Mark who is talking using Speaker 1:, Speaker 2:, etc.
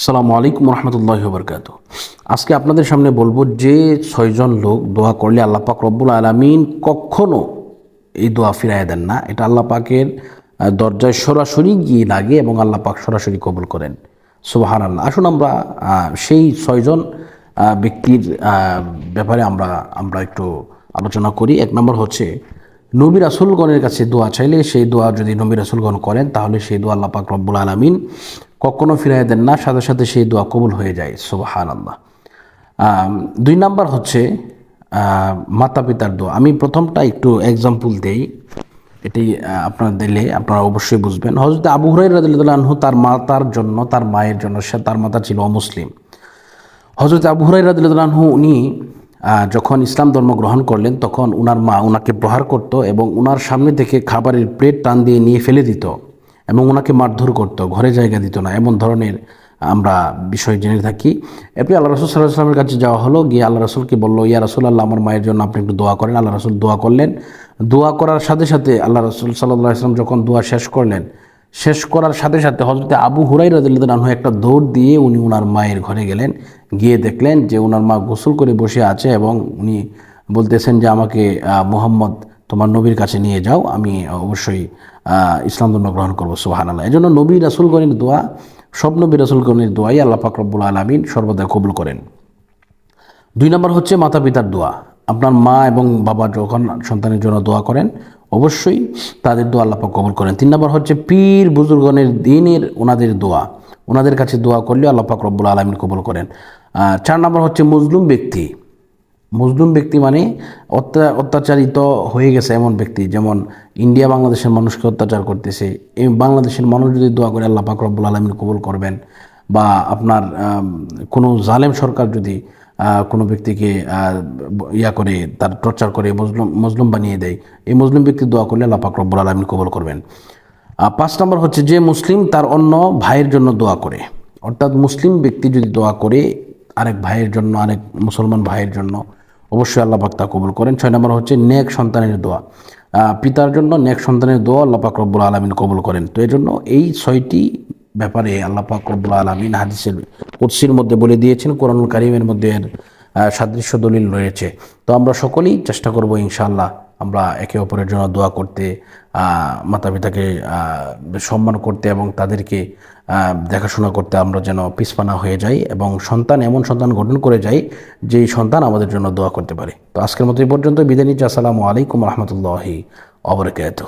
Speaker 1: আসসালামু আলাইকুম রহমতুল্লাহ বরকাত আজকে আপনাদের সামনে বলব যে ছয়জন লোক দোয়া করলে আল্লাহ পাক রব্বুল আলমিন কখনো এই দোয়া ফিরাই দেন না। এটা আল্লাহ পাকের দরজায় সরাসরি গিয়ে লাগে এবং আল্লাহ পাক সরাসরি কবুল করেন। সুবাহান আল্লাহ আসুন আমরা সেই ছয়জন ব্যক্তির ব্যাপারে আমরা আমরা একটু আলোচনা করি। এক নম্বর হচ্ছে নবী রাসুলগণের কাছে দোয়া চাইলে সেই দোয়া যদি নবী রাসুলগণ করেন, তাহলে সেই দোয়া আল্লাহ পাক রব্বুল আলমিন কখনো ফিরাই দেন না। সাথে সাথে সেই দোয়া কবুল হয়ে যায়। সুবাহান আল্লাহ দুই নাম্বার হচ্ছে মাতা পিতার দোয়া। আমি প্রথমটা একটু এক্সাম্পল দেই। এটি আপনারা দিলে আপনারা অবশ্যই বুঝবেন। হজরত আবু হুরাই রাদিল্লাহু তার মাতার জন্য, তার মায়ের জন্য, সে তার মাতা ছিল অমুসলিম। হজরত আবু হুরাই রাদিল্লাহু উনি যখন ইসলাম ধর্ম গ্রহণ করলেন, তখন উনার মা উনাকে প্রহার করত এবং উনার সামনে থেকে খাবারের প্লেট টান দিয়ে নিয়ে ফেলে দিত এবং ওনাকে মারধর করতো, ঘরে জায়গা দিত না। এমন ধরনের আমরা বিষয় জেনে থাকি। এরপরে আল্লাহ রসুল সাল্লাহ সাল্লামের কাছে যাওয়া হলো, গিয়ে আল্লাহ রসুলকে বলল, ইয়া রসুল আল্লাহ আমার মায়ের জন্য আপনি একটু দোয়া করেন। আল্লাহ রসুল দোয়া করলেন। দোয়া করার সাথে সাথে আল্লাহ রসুল সাল্লাহ আসলাম যখন দোয়া শেষ করলেন শেষ করার সাথে সাথে হজরতে আবু হুরাই রাজু একটা দৌড় দিয়ে উনি ওনার মায়ের ঘরে গেলেন। গিয়ে দেখলেন যে ওনার মা গোসল করে বসে আছে এবং উনি বলতেছেন যে আমাকে মোহাম্মদ তোমার নবীর কাছে নিয়ে যাও, আমি অবশ্যই ইসলাম ধর্ম গ্রহণ করব সুহান আল্লাহ এই জন্য নবী রাসুলগণের দোয়া, সব নবী রাসুলগণের দোয়াই আল্লাহ ফাকরবুল আলমিন সর্বদা কবুল করেন। দুই নম্বর হচ্ছে মাতা পিতার দোয়া। আপনার মা এবং বাবা যখন সন্তানের জন্য দোয়া করেন অবশ্যই তাদের দোয়া আল্লাহ পাক কবুল করেন। তিন নম্বর হচ্ছে পীর বুজুর্গনের দিনের ওনাদের দোয়া। ওনাদের কাছে দোয়া করলে আল্লাহ পাক রব্বুল আলমিন কবুল করেন। চার নম্বর হচ্ছে মজলুম ব্যক্তি। মুসলিম ব্যক্তি মানে অত্যা- অত্যাচারিত হয়ে গেছে এমন ব্যক্তি। যেমন ইন্ডিয়া বাংলাদেশের মানুষকে অত্যাচার করতেছে। এই বাংলাদেশের মানুষ যদি দোয়া করে আল্লাহ পাক রব্বুল আলমিন কবুল করবেন। বা আপনার কোনো জালেম সরকার যদি কোনো ব্যক্তিকে ইয়া করে, তার টর্চার করে মজলুম মজলুম বানিয়ে দেয়, এই মুসলিম ব্যক্তি দোয়া করলে আল্লাহ পাক রব্বুল আলমিন কবুল করবেন। পাঁচ নম্বর হচ্ছে যে মুসলিম তার অন্য ভাইয়ের জন্য দোয়া করে। অর্থাৎ মুসলিম ব্যক্তি যদি দোয়া করে আরেক ভাইয়ের জন্য, আরেক মুসলমান ভাইয়ের জন্য, অবশ্যই আল্লাহ পাক তা কবুল করেন। ছয় নম্বর হচ্ছে নেক সন্তানের দোয়া। পিতার জন্য নেক সন্তানের দোয়া আল্লাহ পাক রব্বুল আলমিন কবুল করেন। তো এই জন্য এই ছয়টি ব্যাপারে আল্লাহ পাক রব্বুল আলমিন হাদিসের কুৎসির মধ্যে বলে দিয়েছেন, কোরআনুল কারিমের মধ্যে এর সাদৃশ্য দলিল রয়েছে। তো আমরা সকলেই চেষ্টা করব ইনশাআল্লাহ আমরা একে অপরের জন্য দোয়া করতে মাতা পিতাকে সম্মান করতে এবং তাদেরকে দেখাশোনা করতে আমরা যেন পিছপানা হয়ে যাই এবং সন্তান এমন সন্তান গঠন করে যাই যেই সন্তান আমাদের জন্য দোয়া করতে পারে। তো আজকের মতো এই পর্যন্ত বিদায় নিচ্ছি। আসসালামু আলাইকুম রহমতুল্লাহি অবরকাত